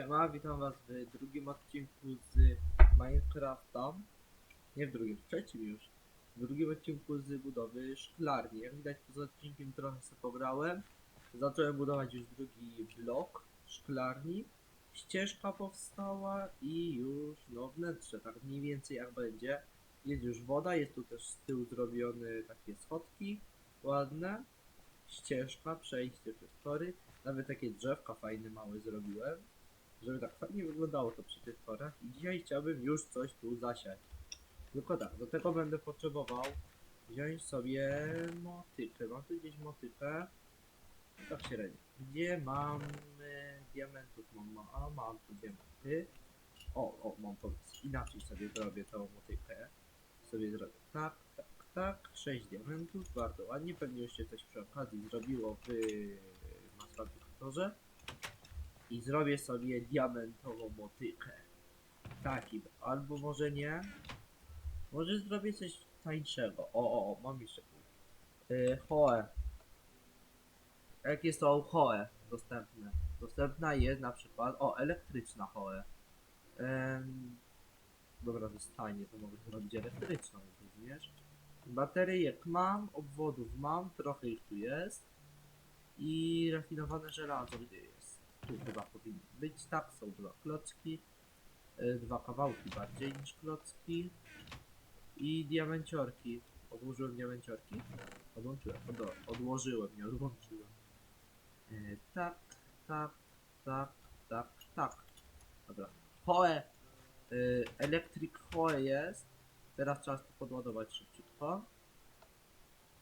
Siema, witam was w drugim odcinku z Minecrafta. Nie w drugim, w trzecim już. W drugim odcinku z budowy szklarni. Jak widać poza odcinkiem trochę sobie pograłem. Zacząłem budować już drugi blok szklarni. Ścieżka powstała i już no wnętrze, tak mniej więcej jak będzie. Jest już woda, jest tu też z tyłu zrobione takie schodki ładne. Ścieżka, przejście przez tory. Nawet takie drzewka fajne małe zrobiłem żeby tak fajnie wyglądało to przy tych torach i dzisiaj chciałbym już coś tu zasiać. Tylko tak, do tego będę potrzebował wziąć sobie motykę. Mam tu gdzieś motykę. Tak średnio. Gdzie mam diamentów? Mam, ma- a mam tu diamenty. O, o, mam pomysł. Inaczej sobie zrobię tą motykę. Sobie zrobię tak, tak, tak. 6 diamentów, bardzo ładnie. Pewnie już się coś przy okazji zrobiło w Masfaltykatorze i zrobię sobie diamentową motykę. Taki, albo może nie. Może zrobię coś tańszego. O, o, o mam jeszcze pół. Yy, Hoe. Jakie są Hoe dostępne? Dostępna jest na przykład, o, elektryczna Hoe. Ym, dobra, to jest tanie, to mogę zrobić elektryczną również. Bateryjek mam, obwodów mam, trochę ich tu jest. I rafinowane żelazo jest? Tu chyba powinny być, tak, są dwa klocki. y, Dwa kawałki bardziej niż klocki. I diamenciorki. Odłożyłem diamenciorki? Odłączyłem, od, odłożyłem, nie odłączyłem. Y, tak, tak, tak, tak, tak. Dobra. Hoe! Y, Electric Hoe jest. Teraz trzeba to podładować szybciutko.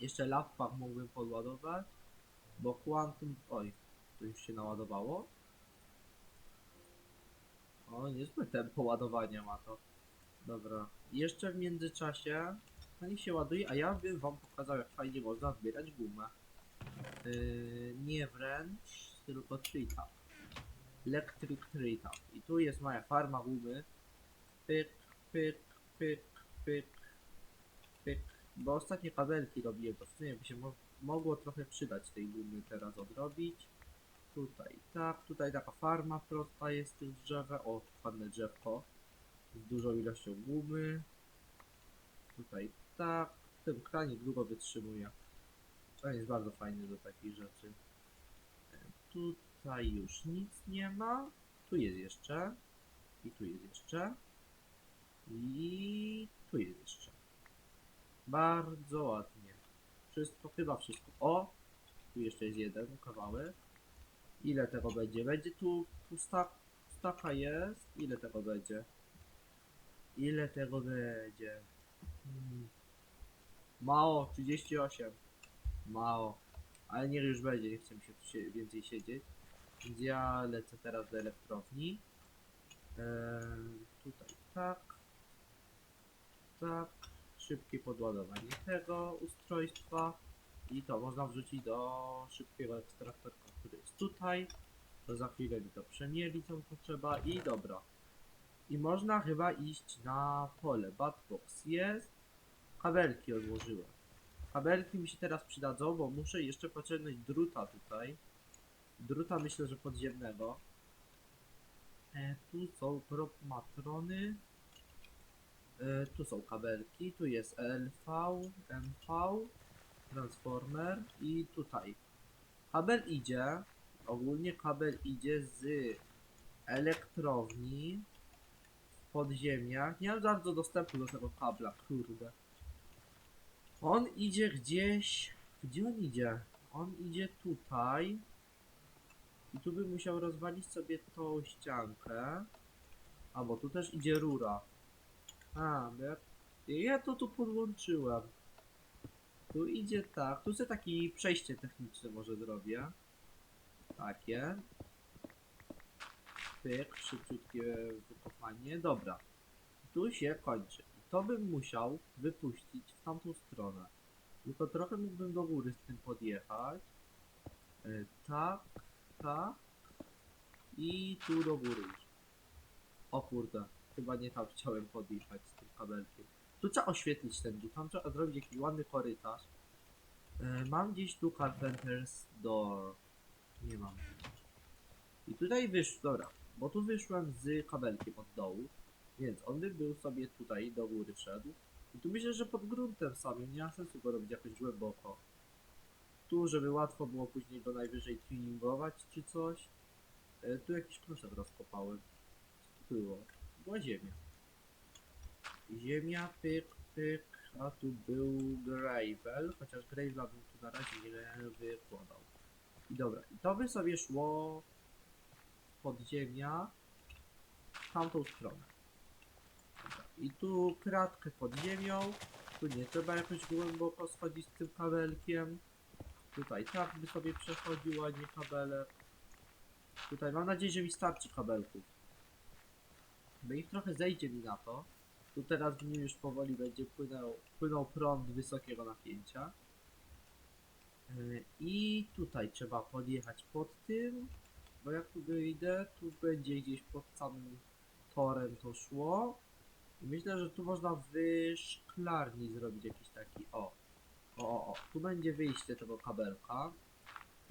Jeszcze laptop mógłbym podładować. Bo Quantum... Oj, to już się naładowało. O, niezłe tempo ładowania ma to. Dobra. Jeszcze w międzyczasie... No niech się ładuje, a ja bym wam pokazał jak fajnie można zbierać gumę. Yy, nie wręcz, tylko tree tap. Electric tree tap. I tu jest moja farma gumy. Pyk, pyk, pyk, pyk, pyk. Bo ostatnie kabelki robiłem, to w sumie by się mo mogło trochę przydać tej gumy teraz odrobić. Tutaj tak, tutaj taka farma prosta jest tych drzewa. O, ładne drzewko. Z dużą ilością gumy. Tutaj tak. Ten kranik długo wytrzymuje. To jest bardzo fajny do takich rzeczy. Tutaj już nic nie ma. Tu jest jeszcze. I tu jest jeszcze. I tu jest jeszcze. Bardzo ładnie. Wszystko, chyba wszystko. O! Tu jeszcze jest jeden kawałek. Ile tego będzie? Będzie tu pusta, pustaka jest. Ile tego będzie? Ile tego będzie? Hmm. Mało, 38. Mało. Ale niech już będzie, nie chcę się tu więcej siedzieć. Więc ja lecę teraz do elektrowni. Eee, tutaj tak. Tak. Szybkie podładowanie tego ustrojstwa. I to można wrzucić do szybkiego ekstraktorka, który jest tutaj. To za chwilę mi to przemieli, co potrzeba. I dobra. I można chyba iść na pole. Batbox jest. Kabelki odłożyłem. Kabelki mi się teraz przydadzą, bo muszę jeszcze pociągnąć druta tutaj. Druta myślę, że podziemnego. E, tu są prop matrony. E, tu są kabelki. Tu jest LV, MV, transformer i tutaj. Kabel idzie. Ogólnie kabel idzie z elektrowni w podziemiach. Nie mam bardzo dostępu do tego kabla, kurde. On idzie gdzieś. Gdzie on idzie? On idzie tutaj. I tu bym musiał rozwalić sobie tą ściankę. A bo tu też idzie rura. A, ja, ja to tu podłączyłem. Tu idzie tak. Tu sobie takie przejście techniczne może zrobię. Takie. Pyk, szybciutkie wykopanie. Dobra. Tu się kończy. To bym musiał wypuścić w tamtą stronę. Tylko trochę mógłbym do góry z tym podjechać. E, tak, tak. I tu do góry. O kurde, chyba nie tam chciałem podjechać z tym kabelkiem. Tu trzeba oświetlić ten dół, tam trzeba zrobić jakiś ładny korytarz. E, mam gdzieś tu Carpenter's Door. Nie mam. I tutaj wyszło, dobra. bo tu wyszłem z kabelkiem od dołu, więc on by był sobie tutaj do góry szedł. I tu myślę, że pod gruntem samym nie ma sensu go robić jakoś głęboko. Tu, żeby łatwo było później go najwyżej tuningować czy coś. E, tu jakiś kluczek rozkopałem. Co to było? Była ziemia. Ziemia, pyk, pyk, a tu był gravel, chociaż gravela bym tu na razie nie wykładał. I dobra, i to by sobie szło podziemia w tamtą stronę. Dobra, I tu kratkę pod ziemią, tu nie trzeba jakoś głęboko schodzić z tym kabelkiem. Tutaj tak by sobie przechodził ładnie kabelek. Tutaj mam nadzieję, że mi starczy kabelków. Bo ich trochę zejdzie mi na to. Tu teraz w nim już powoli będzie płynął, płynął prąd wysokiego napięcia. Yy, I tutaj trzeba podjechać pod tym, bo jak tu wyjdę, tu będzie gdzieś pod samym torem to szło. I myślę, że tu można w szklarni zrobić jakiś taki, o, o, o, o, tu będzie wyjście tego kabelka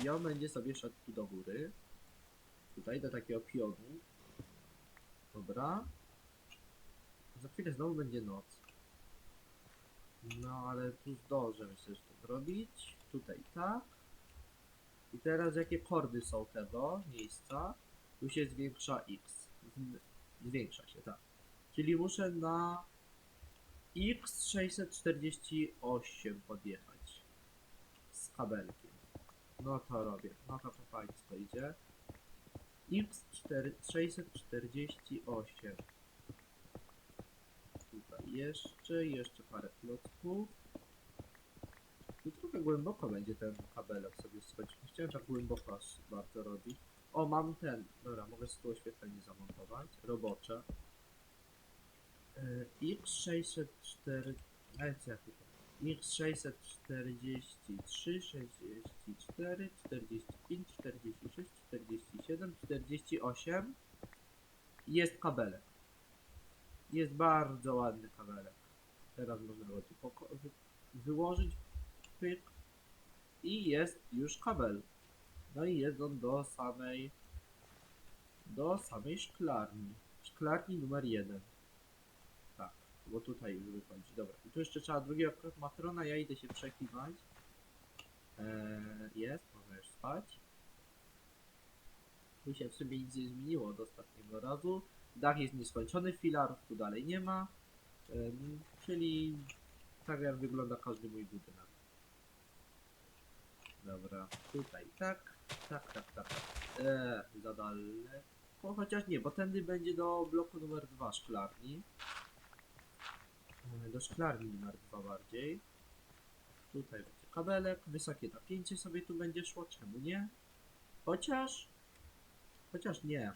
i on będzie sobie szedł tu do góry. Tutaj do takiego pionu. Dobra. Za chwilę znowu będzie noc. No ale tu zdążę myślę, że to zrobić. Tutaj tak. I teraz jakie kordy są tego miejsca? Tu się zwiększa x. Zwiększa się, tak. Czyli muszę na x648 podjechać. Z kabelkiem. No to robię. No to fajnie idzie. x648 Tutaj jeszcze, jeszcze parę klocków. Tu trochę głęboko będzie ten kabelek sobie schodzić. Nie chciałem tak głęboko aż bardzo robić. O, mam ten. Dobra, mogę tu oświetlenie zamontować. Robocze. Yy, X604. Ale co ja tutaj? X643, 64, 45, 46, 47, 48. Jest kabelek. Jest bardzo ładny kabelek. Teraz można go tu wy- wyłożyć. Pyk. I jest już kabel. No i jest on do samej do samej szklarni. Szklarni numer jeden. Tak, bo tutaj już wychodzi. Dobra, i tu jeszcze trzeba drugiego matrona, ja idę się przekiwać. Eee, jest, można już spać. Tu się w sumie nic nie zmieniło od ostatniego razu. Dach jest nieskończony, filarów tu dalej nie ma. Czyli tak jak wygląda każdy mój budynek. Dobra, tutaj tak, tak, tak, tak. Eee, za daleko, chociaż nie, bo tędy będzie do bloku numer 2 szklarni. Do szklarni numer 2 bardziej. Tutaj będzie kabelek, wysokie napięcie sobie tu będzie szło, czemu nie? Chociaż, chociaż nie.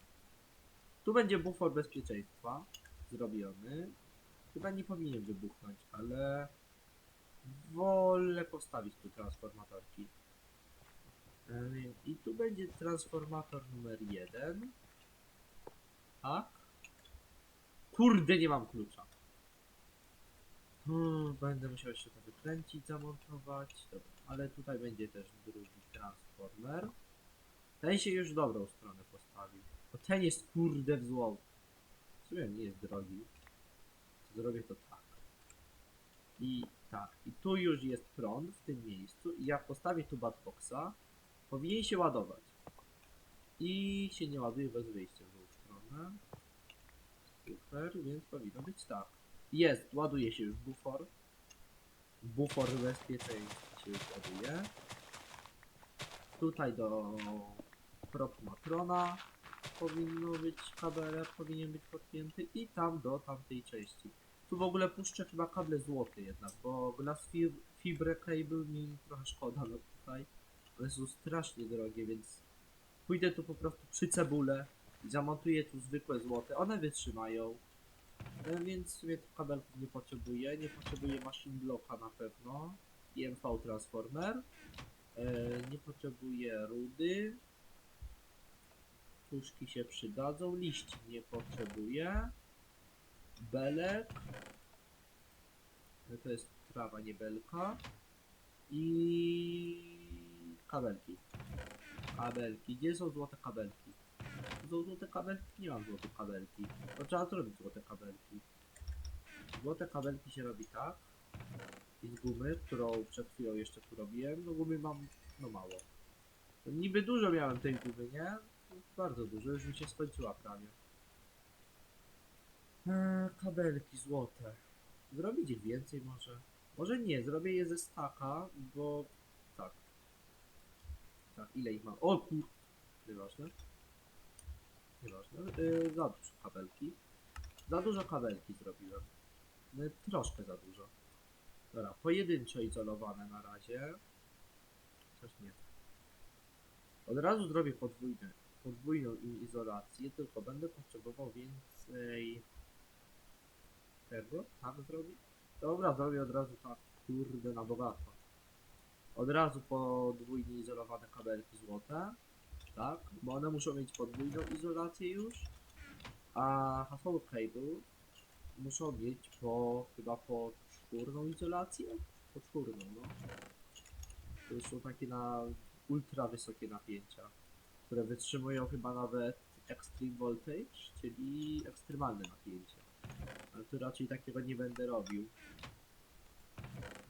Tu będzie bufor bezpieczeństwa zrobiony. Chyba nie powinien wybuchnąć, ale wolę postawić tu transformatorki. E, I tu będzie transformator numer jeden. Tak? Kurde, nie mam klucza. Hmm, będę musiał jeszcze to wykręcić, zamontować. Dobra, ale tutaj będzie też drugi transformer. Ten się już dobrą stronę postawił. Bo ten jest kurde w złą. W sumie nie jest drogi. Zrobię to tak. I tak. I tu już jest prąd w tym miejscu. I jak postawię tu batboxa, powinien się ładować. I się nie ładuje bez wyjścia w drugą stronę. Super, więc powinno być tak. Jest, ładuje się już bufor. Bufor bezpieczeństwa się już ładuje. Tutaj do prop matrona powinno być kabelek, powinien być podpięty i tam do tamtej części. Tu w ogóle puszczę chyba kable złote jednak, bo glass fib fibre cable mi trochę szkoda no tutaj. One są strasznie drogie, więc pójdę tu po prostu przy cebulę i zamontuję tu zwykłe złote. One wytrzymają. E, Więc sumie tych kabelków nie potrzebuję. Nie potrzebuję machine blocka na pewno. I MV transformer. E, nie potrzebuję rudy. Puszki się przydadzą. Liści nie potrzebuję. Belek. To jest trawa, nie belka. I kabelki. Kabelki. Gdzie są złote kabelki? złote kabelki? Nie mam złotych kabelki. To trzeba zrobić złote kabelki. Złote kabelki się robi tak. I z gumy, którą przed chwilą jeszcze tu robiłem, no gumy mam no mało. Niby dużo miałem tej gumy, nie? Bardzo dużo, już mi się skończyła prawie. Eee, kabelki złote. Zrobić ich więcej może? Może nie, zrobię je ze staka, bo tak. Tak, ile ich mam? O kur... Nieważne. Nieważne. Yy, za dużo kabelki. Za dużo kabelki zrobiłem. Yy, troszkę za dużo. Dobra, pojedynczo izolowane na razie. Coś nie. Od razu zrobię podwójne, podwójną izolację, tylko będę potrzebował więcej tego. Tak zrobić? Dobra, zrobię od razu tak, kurde, na bogato. Od razu podwójnie izolowane kabelki złote. Tak, bo one muszą mieć podwójną izolację już. A HV cable muszą mieć po chyba po czwórną izolację? Po czwórną, no. To są takie na ultra wysokie napięcia, które wytrzymują chyba nawet extreme voltage, czyli ekstremalne napięcie. Ale tu raczej takiego nie będę robił.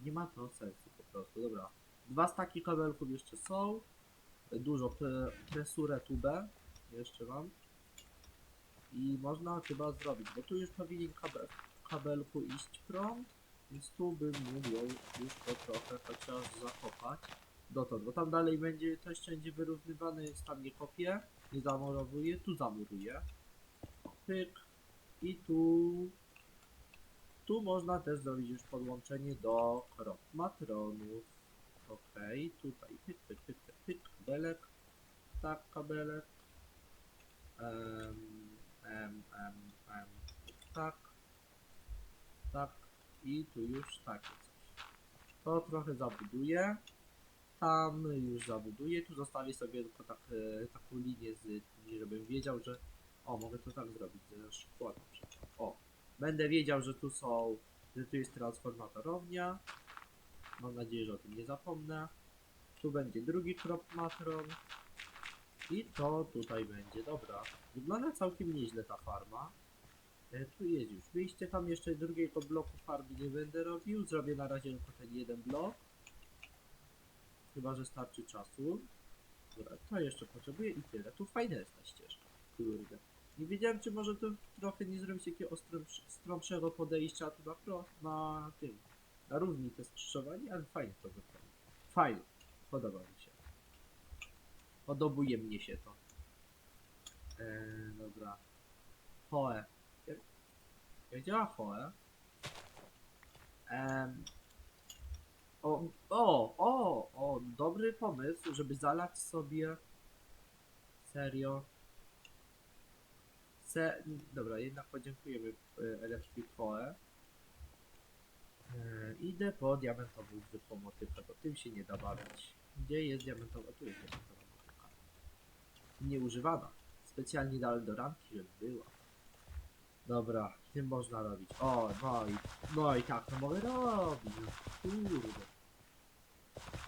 Nie ma to sensu po prostu, dobra. Dwa staki kabelków jeszcze są. Dużo pre presurę tubę jeszcze mam. I można chyba zrobić, bo tu już powinien kabel, kabelku iść prąd, więc tu bym mógł już to trochę chociaż zakopać dotąd, bo tam dalej będzie to będzie wyrównywane, jest tam nie kopię, nie zamurowuję, tu zamuruję. Pyk. I tu tu można też zrobić już podłączenie do matronów. Okej, tutaj pyk, pyk, pyk, pyk, pyk, kabelek, tak, kabelek, em, em, em, em, tak, tak i tu już takie coś. To trochę zabuduję, tam już zabuduję, tu zostawię sobie tylko tak, e, taką linię z żebym wiedział, że o, mogę to tak zrobić, na przykład. O, będę wiedział, że tu są, że tu jest transformatorownia. Mam nadzieję, że o tym nie zapomnę. Tu będzie drugi matron. I to tutaj będzie, dobra. Wygląda całkiem nieźle ta farma. E, tu jest już wyjście, tam jeszcze drugiego bloku farmy nie będę robił. Zrobię na razie tylko ten jeden blok. Chyba, że starczy czasu. To jeszcze potrzebuję i tyle. Tu fajna jest ta ścieżka. Kurde. Nie wiedziałem, czy może tu trochę nie zrobić takiego stromszego podejścia tu na pro, na tym, na równi te skrzyżowanie, ale fajnie to wygląda. Fajnie, podoba mi się. Podobuje mnie się to. Eee, dobra. Hoe. Jak, jak działa Hoe? Em, o, o, o, o, dobry pomysł, żeby zalać sobie serio Se... Dobra, jednak podziękujemy e, Electric Poe. E, idę po diamentową zwykłą motykę, bo tym się nie da bawić. Gdzie jest diamentowa? Tu jest diamentowa motyka. Nieużywana. Specjalnie dla Eldoranki, żeby była. Dobra, tym można robić. O, no i, no i tak to mogę robić. Kurde.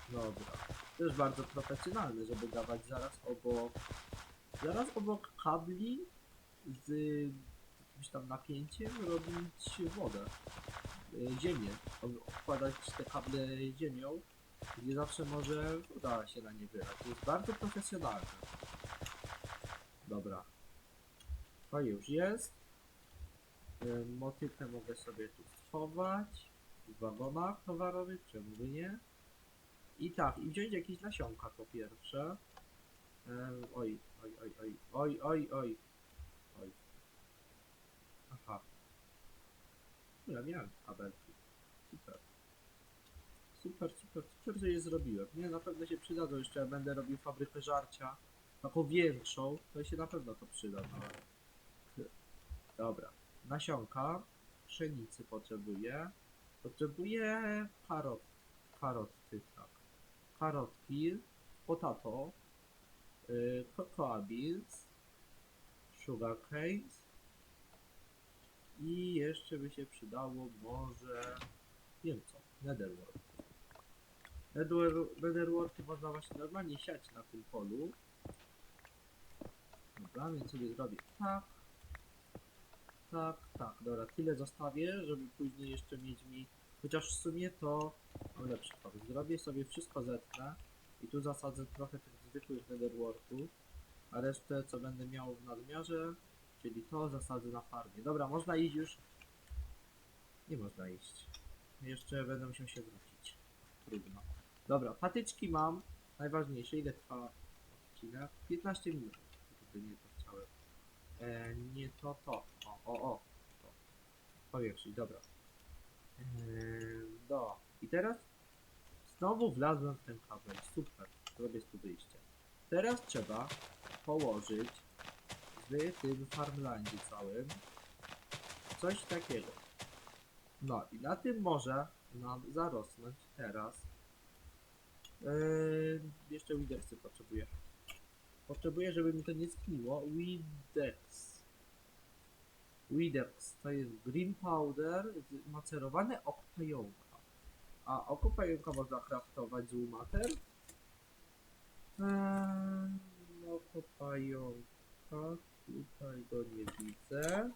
Dobra. To już bardzo profesjonalne, żeby dawać zaraz obok... Zaraz obok kabli z jakimś tam napięciem robić wodę, y, ziemię, wkładać te kable ziemią, gdzie zawsze może woda się na nie wylać. To jest bardzo profesjonalne. Dobra. To już jest. Y, mogę sobie tu schować w wagonach towarowych, czemu by nie? I tak, i wziąć jakieś nasionka po pierwsze. Em, oj, oj, oj, oj, oj, oj, oj. Oj. Aha. Ja miałem kabelki. Super. Super, super, super, że je zrobiłem. Nie, na pewno się przydadzą. Jeszcze będę robił fabrykę żarcia, taką większą, to się na pewno to przyda. No. Dobra. Nasionka. Pszenicy potrzebuję. Potrzebuję karot. Karotki, tak. Karotki. Potato. Yy, cocoa beans sugar canes i jeszcze by się przydało może wiem co, netherwork. Nether, netherworky można właśnie normalnie siać na tym polu. Dobra, więc sobie zrobię tak. Tak, tak. Dobra, tyle zostawię, żeby później jeszcze mieć mi... Chociaż w sumie to mam lepszy. Zrobię sobie wszystko zetnę i tu zasadzę trochę tych zwykłych netherworków, a resztę co będę miał w nadmiarze, czyli to zasadzę na farmie. Dobra, można iść już. Nie można iść. Jeszcze będę musiał się wrócić. Trudno. Dobra, patyczki mam. Najważniejsze, ile trwa odcinek? 15 minut. Kurde, nie to chciałem. E, nie to, to. O, o, o. To. Powiększyć, dobra. E, do. I teraz znowu wlazłem w ten kabel. Super. Zrobię tu wyjście. Teraz trzeba położyć w tym farmlandzie całym coś takiego. No i na tym może nam zarosnąć teraz. Yy, jeszcze Widersy potrzebuję. Potrzebuję, żeby mi to nie zgniło. Widex. Widex to jest green powder, macerowane oko. A oko można kraftować z łumater. Eee. Tutaj go nie widzę.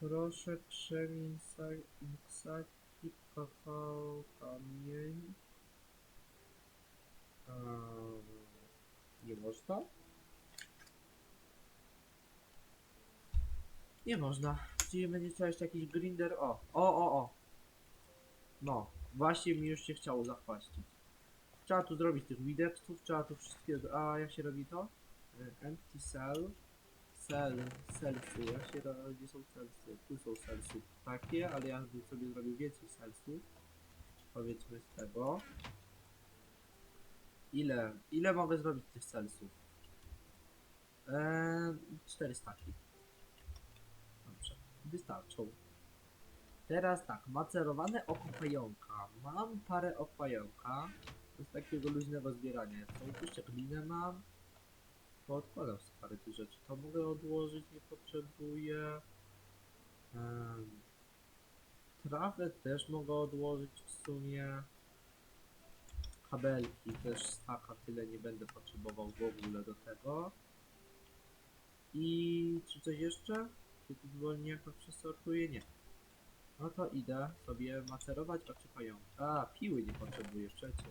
Proszę krzemień, sa- inksaci, kakao, kamień. Eee, nie można? Nie można. Czyli będzie trzeba jeszcze jakiś grinder. O, o, o, o. No, właśnie mi już się chciało zachwaścić. Trzeba tu zrobić tych widexów, trzeba tu wszystkie. A jak się robi to? E, Empty cell. Cell, cellsy. Jak się robi? Gdzie są cellsy? Tu są cellsy takie, ale ja bym sobie zrobił więcej cellsów. Powiedzmy z tego. Ile? Ile mogę zrobić tych cellsów? Eee, cztery staki. Dobrze, wystarczą. Teraz tak, macerowane oko pająka. Mam parę ok pająka. To jest takiego luźnego zbierania. To jeszcze glinę mam. Poodkładam sobie parę tych rzeczy. To mogę odłożyć, nie potrzebuję. Em, trawę też mogę odłożyć w sumie. Kabelki też staka tyle nie będę potrzebował w ogóle do tego. I czy coś jeszcze? Czy tu wolniej jakoś przesortuję? Nie. No to idę sobie macerować oczy. A, piły nie potrzebuję przecież.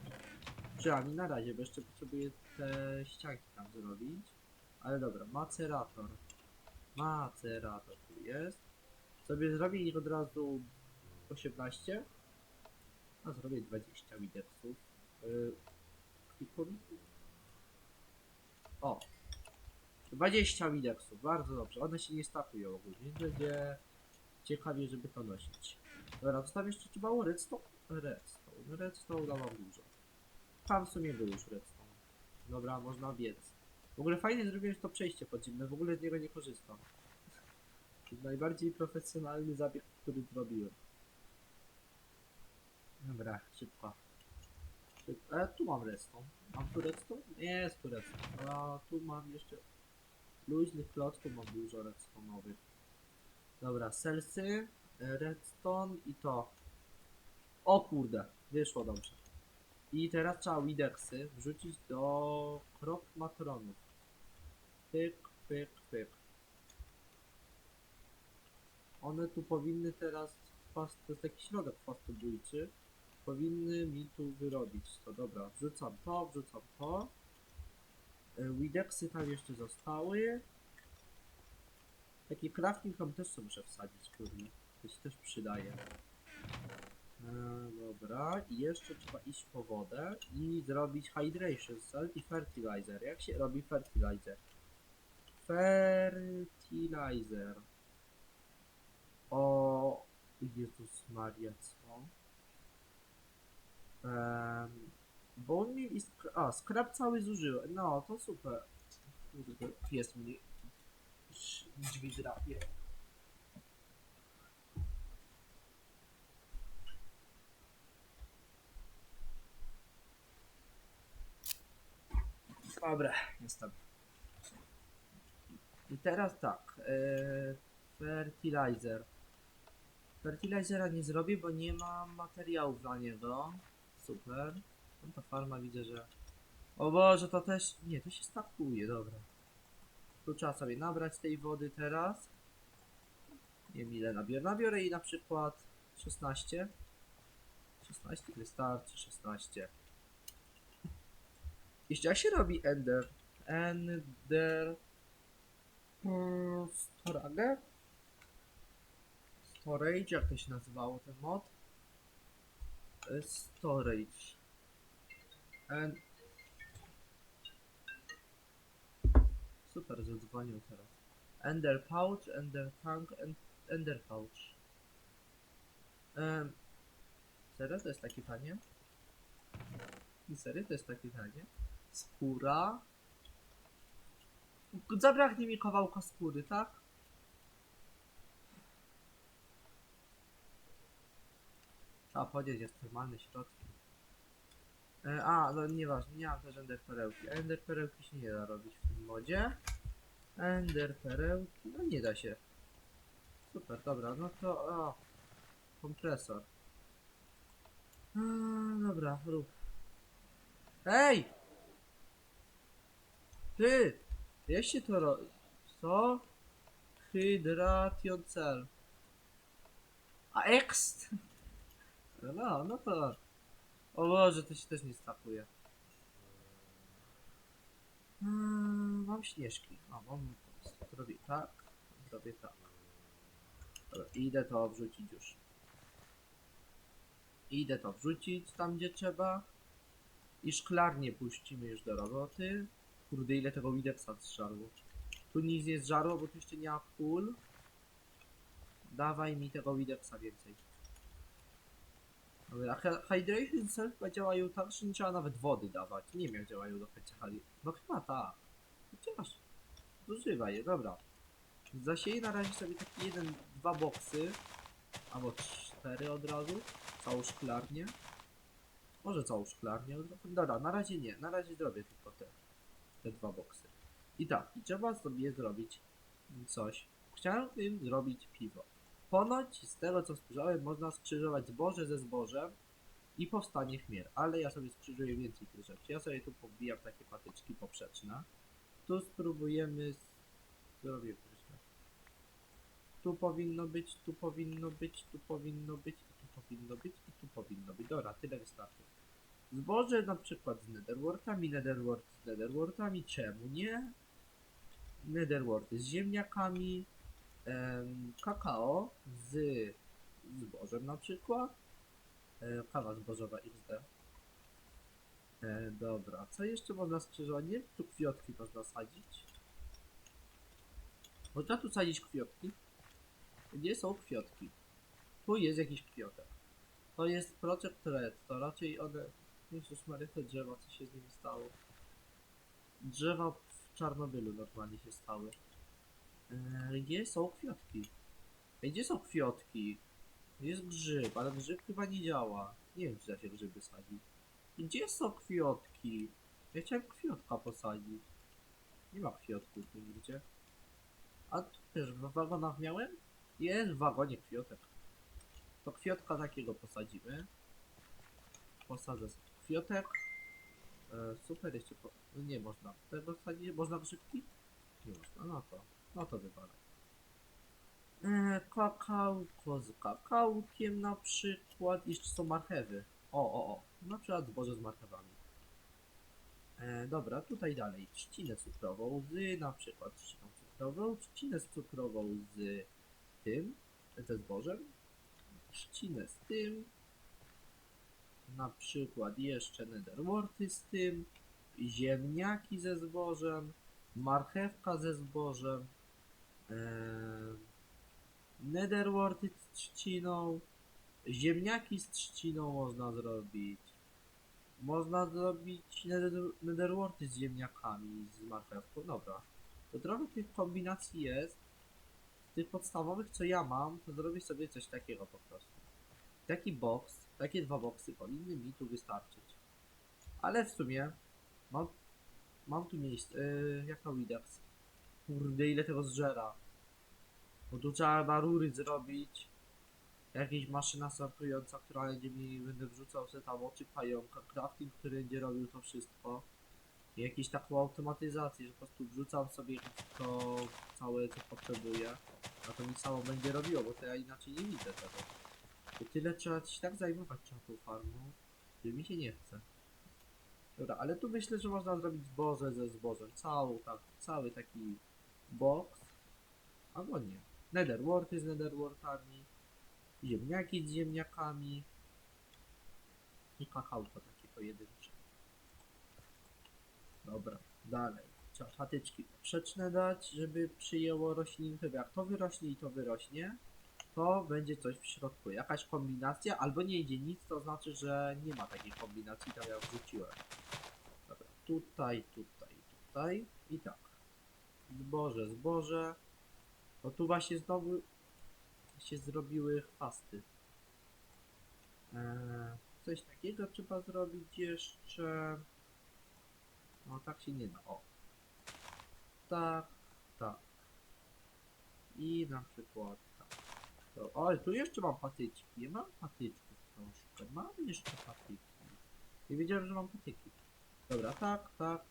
Przynajmniej na razie, bo jeszcze potrzebuję te ścianki tam zrobić. Ale dobra, macerator. Macerator tu jest. Sobie zrobię ich od razu 18. A zrobię 20 widersów. Kliknij. O! 20 widersów, bardzo dobrze. One się nie stakują ogólnie, będzie ciekawie, żeby to nosić. Dobra, tam jeszcze było redstone. Redstone, redstone dałam dużo. Tam w sumie był już redstone. Dobra, można biec. W ogóle fajnie zrobiłem to przejście podziemne, w ogóle z niego nie korzystam. Najbardziej profesjonalny zabieg, który zrobiłem. Dobra, szybko. E, tu mam redstone. Mam tu redstone? Nie, jest tu redstone. A tu mam jeszcze luźnych klocków, mam dużo redstone'owych. Dobra, selsy, redstone i to. O kurde, wyszło dobrze. I teraz trzeba widersy wrzucić do krop matronów. Pyk, pyk, pyk. One tu powinny teraz, to jest taki środek fastobójczy, powinny mi tu wyrobić to. Dobra, wrzucam to, wrzucam to. E, Wideksy tam jeszcze zostały. Taki crafting tam też sobie muszę wsadzić, kurde. To się też przydaje. E, dobra, i jeszcze trzeba iść po wodę i zrobić hydration cell i fertilizer. Jak się robi fertilizer? Fertilizer. O Jezus Maria, co? Um, bone meal i skra- a, cały zużyłem. No, to super. Kurde, pies mnie drzwi drapie. Dobra, jestem. I teraz tak, e, fertilizer. Fertilizera nie zrobię, bo nie mam materiałów dla niego. Super. No ta farma widzę, że O Boże, to też... Nie, to się stakuje, dobra. Tu trzeba sobie nabrać tej wody teraz. Nie wiem ile nabiorę. Nabiorę jej na przykład 16. 16 wystarczy, 16. Jeszcze jak się robi Ender? Ender... Storage? Storage, jak to się nazywało ten mod? Storage. En... Super, zadzwonił teraz. Ender Pouch, Ender Tank, en- Ender Pouch. Um, serio? To jest takie tanie? Serio? To jest takie tanie? Skóra? Zabraknie mi kawałka skóry, tak? Trzeba powiedzieć, ekstremalne środki. E, a, no nieważne, nie mam też ender perełki. Ender perełki się nie da robić w tym modzie. Ender perełki, no nie da się. Super, dobra, no to o, kompresor. A, dobra, rób. Ej! Ty! Jak się to robi? Co? Hydration cell. A ext? No, no to... O Boże, to się też nie stapuje. Hmm, mam śnieżki. O, mam... Zrobię tak, zrobię tak. Dobra, idę to wrzucić już. Idę to wrzucić tam, gdzie trzeba. I szklarnię puścimy już do roboty. Kurde, ile tego widepsa zżarło. Tu nic nie zżarło, bo tu jeszcze nie ma pól. Dawaj mi tego widepsa więcej. Dobra, hy- Hydration Cell chyba działają tak, że nie trzeba nawet wody dawać. Nie wiem jak działają do hali. No chyba tak. Chociaż. Zużywaj je, dobra. Zasieję na razie sobie taki jeden, dwa boksy. Albo cztery od razu. Całą szklarnię. Może całą szklarnię. od razu. Dobra, na razie nie. Na razie zrobię tylko te, te dwa boksy. I tak, i trzeba sobie zrobić coś. Chciałem zrobić piwo. Ponoć z tego co słyszałem można skrzyżować zboże ze zbożem i powstanie chmiel, ale ja sobie skrzyżuję więcej tych rzeczy. Ja sobie tu pobijam takie patyczki poprzeczne. Tu spróbujemy z... zrobię poprzeczne. Tu powinno być, tu powinno być, tu powinno być, i tu powinno być, i tu powinno być. Dobra, tyle wystarczy. Zboże na przykład z netherwortami, netherwort z netherwortami, czemu nie? Netherworty z ziemniakami, em, kakao z zbożem na przykład. E, kawa zbożowa XD. E, dobra, co jeszcze można skrzyżować? Nie, tu kwiatki można sadzić. Można tu sadzić kwiatki? Gdzie są kwiatki? Tu jest jakiś kwiatek. To jest Project Red, to raczej one... Jezus Maria, te drzewa, co się z nimi stało? Drzewa w Czarnobylu normalnie się stały. Gdzie są kwiatki? Gdzie są kwiatki? Jest grzyb, ale grzyb chyba nie działa. Nie wiem, czy da się grzyby sadzić. Gdzie są kwiatki? Ja chciałem kwiatka posadzić. Nie ma kwiatków nigdzie. A tu też w wagonach miałem? Jest w wagonie kwiatek. To kwiatka takiego posadzimy. Posadzę sobie kwiatek. E, super, jeszcze po... nie można tego sadzić. Można grzybki? Nie można, no to, no to wywalaj. E, kakałko z kakałkiem na przykład. Jeszcze są marchewy. O, o, o. Na przykład zboże z marchewami. E, dobra, tutaj dalej. Trzcinę cukrową z na przykład trzciną cukrową. Trzcinę z cukrową z tym, ze zbożem. Trzcinę z tym. Na przykład jeszcze netherworty z tym. Ziemniaki ze zbożem. Marchewka ze zbożem. Eee, netherworty z trzciną. Ziemniaki z trzciną można zrobić. Można zrobić nether, netherworty z ziemniakami, z marchewką. Dobra. To trochę tych kombinacji jest. Tych podstawowych, co ja mam, to zrobię sobie coś takiego po prostu. Taki box, takie dwa boxy powinny mi tu wystarczyć. Ale w sumie mam, mam tu miejsce. Yy, jak to widać? Kurde, ile tego zżera. Bo tu trzeba rury zrobić. Jakaś maszyna sortująca, która będzie mi, będę wrzucał sobie tam oczy pająka, crafting, który będzie robił to wszystko. I jakieś taką automatyzację, że po prostu wrzucam sobie to całe co potrzebuję, a to mi samo będzie robiło, bo to ja inaczej nie widzę tego. I tyle trzeba się tak zajmować trzeba tą farmą, że mi się nie chce. Dobra, ale tu myślę, że można zrobić zboże ze zbożem. Całą, tak, cały taki box. Albo nie. Netherworty z netherwortami. Ziemniaki z ziemniakami. I kakałko takie pojedyncze. Dobra, dalej. Trzeba patyczki poprzeczne dać, żeby przyjęło roślinkę. Jak to wyrośnie i to wyrośnie, to będzie coś w środku. Jakaś kombinacja, albo nie idzie nic, to znaczy, że nie ma takiej kombinacji, tak jak wrzuciłem. Dobra, tutaj, tutaj, tutaj i tak. Zboże, zboże. O tu właśnie znowu się zrobiły chwasty. Eee, coś takiego trzeba zrobić jeszcze. No tak się nie da. O. Tak, tak. I na przykład tak. To, o, ale tu jeszcze mam patyczki. Ja mam patyczków troszkę. Mam jeszcze patyki. Nie wiedziałem, że mam patyki. Dobra, tak, tak.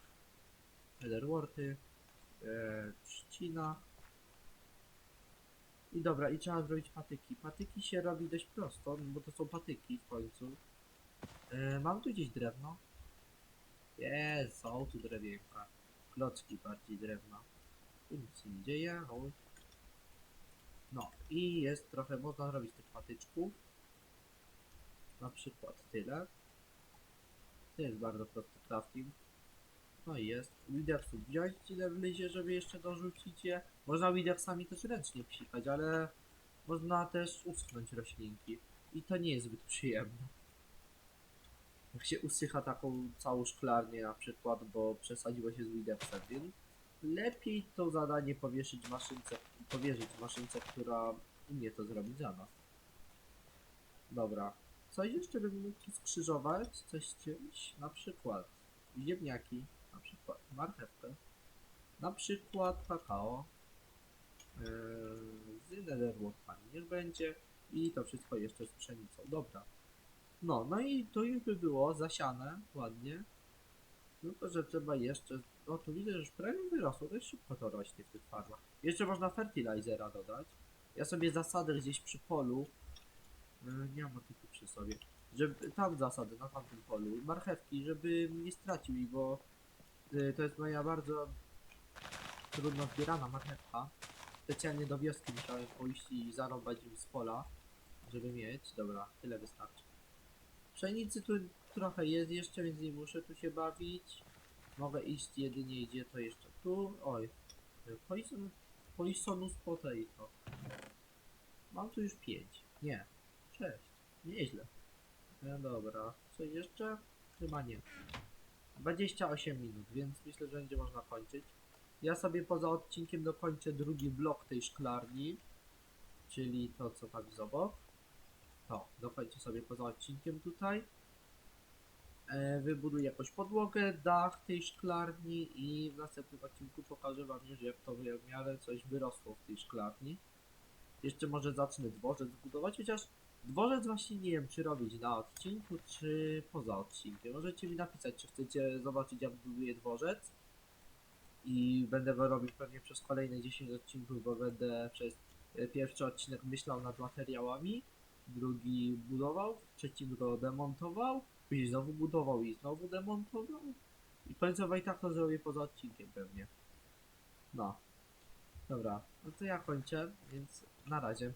Netherworty. E, trzcina. I dobra, i trzeba zrobić patyki. Patyki się robi dość prosto, bo to są patyki w końcu. E, mam tu gdzieś drewno? Jest, są tu drewienka. Klocki bardziej drewna. Tu nic się nie dzieje. Oj. No i jest trochę, można zrobić tych patyczków. Na przykład tyle. To jest bardzo prosty crafting. No i jest. Widersów wziąć ile wlezie, żeby jeszcze dorzucić je. Można widersami też ręcznie psikać, ale można też uschnąć roślinki. I to nie jest zbyt przyjemne. Jak się usycha taką całą szklarnię na przykład, bo przesadziło się z widersem, więc lepiej to zadanie powieszyć maszynce, powierzyć maszynce, która umie to zrobić za nas. Dobra. Coś jeszcze bym mógł skrzyżować? Coś czymś? Na przykład ziemniaki, marchewkę, na przykład kakao, yy, z netherworkami niech będzie i to wszystko jeszcze z pszenicą. Dobra. No, no i to już by było zasiane ładnie. Tylko, że trzeba jeszcze. O, tu widzę, że już prawie wyrosło. Dość szybko to rośnie w tych farmach. Jeszcze można fertilizera dodać. Ja sobie zasadę gdzieś przy polu. Yy, nie mam motyki przy sobie. Żeby tam zasady na tamtym polu. Marchewki, żeby nie stracił ich, bo to jest moja bardzo trudno zbierana marchewka. Specjalnie do wioski musiałem pójść i zarąbać z pola, żeby mieć. Dobra, tyle wystarczy. Pszenicy tu trochę jest jeszcze, więc nie muszę tu się bawić. Mogę iść jedynie gdzie to jeszcze tu. Oj. Poison, poisonus potato. Mam tu już 5. Nie. 6. Nieźle. No dobra. Coś jeszcze? Chyba nie. 28 minut, więc myślę, że będzie można kończyć. Ja sobie poza odcinkiem dokończę drugi blok tej szklarni. Czyli to co tam jest obok. To, dokończę sobie poza odcinkiem tutaj. E, wybuduję jakąś podłogę, dach tej szklarni i w następnym odcinku pokażę wam już jak to w miarę coś wyrosło w tej szklarni. Jeszcze może zacznę dworzec budować, chociaż dworzec właśnie nie wiem czy robić na odcinku, czy poza odcinkiem. Możecie mi napisać, czy chcecie zobaczyć jak buduję dworzec. I będę go robił pewnie przez kolejne 10 odcinków, bo będę przez e, pierwszy odcinek myślał nad materiałami, drugi budował, w trzecim go demontował, później znowu budował i znowu demontował. I końcowo i tak to zrobię poza odcinkiem pewnie. No. Dobra, no to ja kończę, więc na razie.